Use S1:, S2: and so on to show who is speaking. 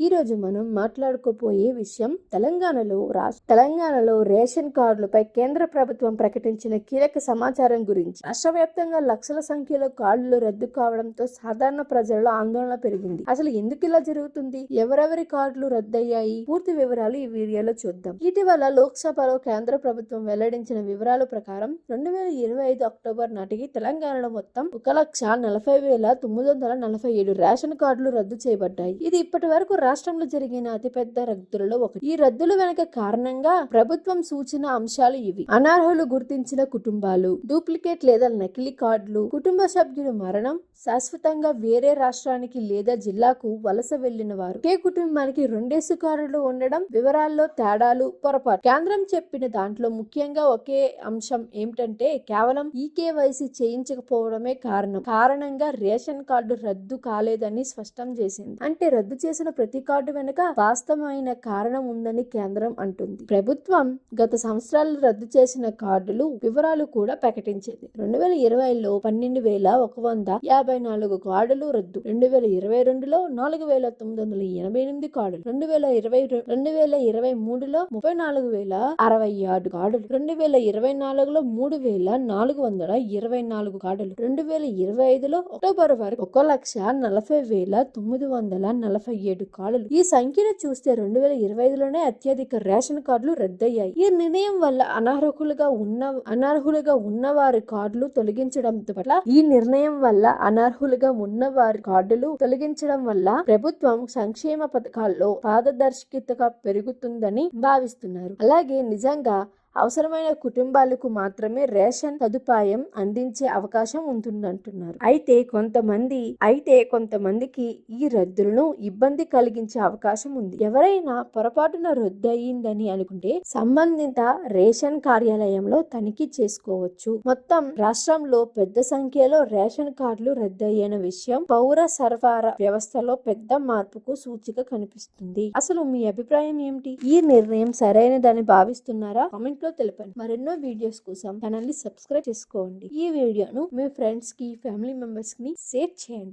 S1: ఈ రోజు మనం మాట్లాడుకోపోయే విషయం తెలంగాణలో రాష్ట్ర తెలంగాణలో రేషన్ కార్డులపై కేంద్ర ప్రభుత్వం ప్రకటించిన కీలక సమాచారం గురించి. రాష్ట్ర వ్యాప్తంగా లక్షల సంఖ్యలో కార్డులు రద్దు కావడంతో సాధారణ ప్రజల్లో ఆందోళన పెరిగింది. అసలు ఎందుకు ఇలా జరుగుతుంది? ఎవరెవరి కార్డులు రద్దయ్యాయి? పూర్తి వివరాలు ఈ వీడియోలో చూద్దాం. ఇటీవల లోక్సభలో కేంద్ర ప్రభుత్వం వెల్లడించిన వివరాల ప్రకారం రెండు వేల ఇరవై ఐదు అక్టోబర్ నాటికి తెలంగాణలో మొత్తం ఒక లక్ష నలభై వేల తొమ్మిది వందల నలభై ఏడు రేషన్ కార్డులు రద్దు చేయబడ్డాయి. ఇది ఇప్పటి వరకు రాష్ట్రంలో జరిగిన అతిపెద్ద రద్దులలో ఒకటి. ఈ రద్దుల వెనుక కారణంగా ప్రభుత్వం సూచన అంశాలు ఇవి. అనర్హులు గుర్తించిన కుటుంబాలు డూప్లికేట్ లేదా నకిలీ కార్డులు కుటుంబ సభ్యుల మరణం శాశ్వతంగా వేరే రాష్ట్రానికి లేదా జిల్లాకు వలస వెళ్ళిన వారు. ఒకే కుటుంబానికి రెండేసు కార్డులు ఉండడం వివరాల్లో తేడాలు పొరపాటు. కేంద్రం చెప్పిన దాంట్లో ముఖ్యంగా ఒకే అంశం ఏమిటంటే కేవలం ఈకేవైసీ చేయించకపోవడమే కారణం. కారణంగా రేషన్ కార్డు రద్దు కాలేదని స్పష్టం చేసింది. అంటే రద్దు చేసిన ప్రతి కార్డు వెనుక వాస్తవమైన కారణం ఉందని కేంద్రం అంటుంది. ప్రభుత్వం గత సంవత్సరాలు రద్దు చేసిన కార్డులు వివరాలు కూడా ప్రకటించింది. రెండు వేల ఇరవైలో పన్నెండు వేల ఒక వంద యాభై నాలుగు కార్డులు రద్దు రెండు వేల ఇరవై రెండులో నాలుగు వేల తొమ్మిది వందల ఎనభై ఎనిమిది కార్డులు రెండు వేల ఇరవై రెండు వేల ఇరవై మూడులో ముప్పై నాలుగు వేల అరవై ఆరు కార్డులు రెండు వేల ఇరవై నాలుగులో మూడు వేల నాలుగు వందల ఇరవై నాలుగు కార్డులు రెండు వేల ఇరవై ఐదులో అక్టోబర్ వరకు ఒక లక్ష నలభై వేల తొమ్మిది వందల నలభై ఏడు కార్డులు. ఈ సంఖ్యను చూస్తే రెండు వేల ఇరవై ఐదులోనే అత్యధిక రేషన్ కార్డులు రద్దయ్యాయి. ఈ నిర్ణయం వల్ల అనర్హులుగా ఉన్న అనర్హులుగా ఉన్న వారి కార్డులు తొలగించడం పట్ల ఈ నిర్ణయం వల్ల అనర్హులుగా ఉన్న వారి కార్డులు తొలగించడం వల్ల ప్రభుత్వం సంక్షేమ పథకాల్లో పారదర్శకత పెరుగుతుందని భావిస్తున్నారు. అలాగే నిజంగా అవసరమైన కుటుంబాలకు మాత్రమే రేషన్ సదుపాయం అందించే అవకాశం ఉంటుందంటున్నారు. అయితే కొంతమంది అయితే కొంతమందికి ఈ రద్దులను ఇబ్బంది కలిగించే అవకాశం ఉంది. ఎవరైనా పొరపాటున రద్దు అయ్యిందని అనుకుంటే సంబంధిత రేషన్ కార్యాలయంలో తనిఖీ చేసుకోవచ్చు. మొత్తం రాష్ట్రంలో పెద్ద సంఖ్యలో రేషన్ కార్డులు రద్దయ్యిన విషయం పౌర సరఫరా వ్యవస్థలో పెద్ద మార్పుకు సూచిక కనిపిస్తుంది. అసలు మీ అభిప్రాయం ఏమిటి? ఈ నిర్ణయం సరైనదని భావిస్తున్నారా? కామెంట్ లో తెలపండి. మరెన్నో వీడియోస్ కోసం ఛానల్ని సబ్స్క్రైబ్ చేసుకోండి. ఈ వీడియోను మీ ఫ్రెండ్స్కి ఫ్యామిలీ మెంబర్స్కి షేర్ చేయండి.